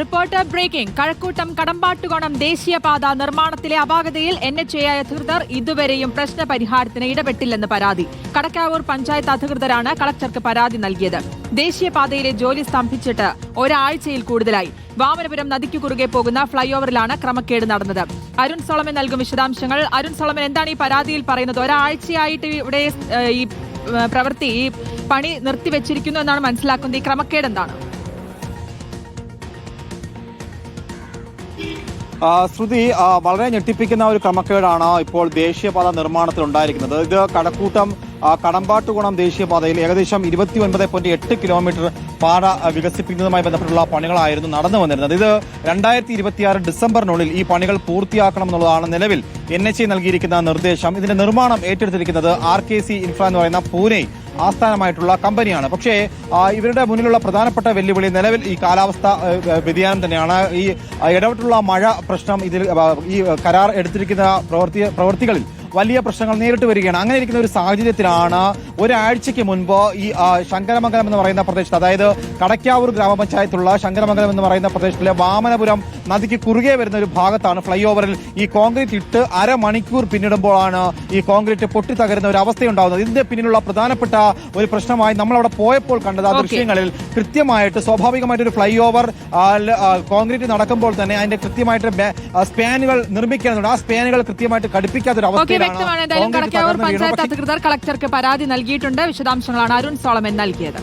Reporter breaking. Kazhakkoottam Kadambattukonam ദേശീയപാത നിർമ്മാണത്തിലെ അപാകതയിൽ N H A അധികൃതർ ഇതുവരെയും പ്രശ്ന പരിഹാരത്തിന് ഇടപെട്ടില്ലെന്ന് പരാതി. കടക്കാവൂർ പഞ്ചായത്ത് അധികൃതരാണ് കളക്ടർക്ക് പരാതി നൽകിയത്. ദേശീയപാതയിലെ ജോലി സ്തംഭിച്ചിട്ട് ഒരാഴ്ചയിൽ കൂടുതലായി. വാമനപുരം നദിക്ക് കുറുകെ പോകുന്ന ഫ്ളൈഓവറിലാണ് ക്രമക്കേട് നടന്നത്. അരുൺ സോളമൻ നൽകും വിശദാംശങ്ങൾ. അരുൺ സോളമൻ എന്താണ് ഈ പരാതിയിൽ പറയുന്നത്? ഒരാഴ്ചയായിട്ട് ഇവിടെ ഈ പ്രവൃത്തി ഈ പണി നിർത്തിവെച്ചിരിക്കുന്നു എന്നാണ് മനസ്സിലാക്കുന്നത്. ഈ ക്രമക്കേട് എന്താണ് ശ്രുതി വളരെ ഞെട്ടിപ്പിക്കുന്ന ഒരു ക്രമക്കേടാണ് ഇപ്പോൾ ദേശീയപാത നിർമ്മാണത്തിൽ ഉണ്ടായിരിക്കുന്നത്. ഇത് കടക്കൂട്ടം കടമ്പാട്ടുകുണം ദേശീയപാതയിൽ ഏകദേശം ഇരുപത്തി ഒൻപത് പോയിന്റ് എട്ട് കിലോമീറ്റർ പാത വികസിപ്പിക്കുന്നതുമായി ബന്ധപ്പെട്ടുള്ള പണികളായിരുന്നു നടന്നു വന്നിരുന്നത്. ഇത് രണ്ടായിരത്തി ഇരുപത്തിയാറ് ഡിസംബറിനുള്ളിൽ ഈ പണികൾ പൂർത്തിയാക്കണം എന്നുള്ളതാണ് നിലവിൽ എൻ എച്ച് നൽകിയിരിക്കുന്ന നിർദ്ദേശം. ഇതിന്റെ നിർമ്മാണം ഏറ്റെടുത്തിരിക്കുന്നത് ആർ കെ സി ഇൻഫ്ര എന്ന് പറയുന്ന പൂനെ ആസ്ഥാനമായിട്ടുള്ള കമ്പനിയാണ്. പക്ഷേ ഇവരുടെ മുന്നിലുള്ള പ്രധാനപ്പെട്ട വെല്ലുവിളി നിലവിൽ ഈ കാലാവസ്ഥ വ്യതിയാനം തന്നെയാണ്. ഈ ഇടപെട്ടുള്ള മഴ പ്രശ്നം ഇതിൽ ഈ കരാർ എടുത്തിരിക്കുന്ന പ്രവൃത്തി പ്രവൃത്തികളിൽ വലിയ പ്രശ്നങ്ങൾ നേരിട്ട് വരികയാണ്. അങ്ങനെ ഇരിക്കുന്ന ഒരു സാഹചര്യത്തിലാണ് ഒരാഴ്ചയ്ക്ക് മുൻപ് ഈ ശങ്കരമംഗലം എന്ന് പറയുന്ന പ്രദേശത്ത് അതായത് കടക്കാവൂർ ഗ്രാമപഞ്ചായത്തുള്ള ശങ്കരമംഗലം എന്ന് പറയുന്ന പ്രദേശത്തിലെ വാമനപുരം നദിക്ക് കുറുകെ വരുന്ന ഒരു ഭാഗത്താണ് ഫ്ലൈ ഓവറിൽ ഈ കോൺക്രീറ്റ് ഇട്ട് അരമണിക്കൂർ പിന്നിടുമ്പോഴാണ് ഈ കോൺക്രീറ്റ് പൊട്ടി തകരുന്ന ഒരു അവസ്ഥയുണ്ടാകുന്നത്. ഇതിന്റെ പിന്നിലുള്ള പ്രധാനപ്പെട്ട ഒരു പ്രശ്നമായി നമ്മൾ അവിടെ പോയപ്പോൾ കണ്ടത് ആ ദൃശ്യങ്ങളിൽ കൃത്യമായിട്ട് സ്വാഭാവികമായിട്ട് ഒരു ഫ്ലൈ ഓവർ കോൺക്രീറ്റ് നടക്കുമ്പോൾ തന്നെ അതിന്റെ കൃത്യമായിട്ട് സ്പാനുകൾ നിർമ്മിക്കാനുണ്ട്. ആ സ്പാനുകൾ കൃത്യമായിട്ട് ഘടിപ്പിക്കാത്ത ഒരു ഓക്കെ അവസ്ഥയിലാണ് വ്യക്തമാണ്. എന്തായാലും കോൺക്രീറ്റ് കടക്കാവൂർ തകർന്ന് വീണത്. പഞ്ചായത്ത് അധികൃതർ കളക്ടർക്ക് പരാതി നൽകിയിട്ടുണ്ട്. വിശദാംശങ്ങളാണ് അരുൺ സോളമൻ നൽകിയത്.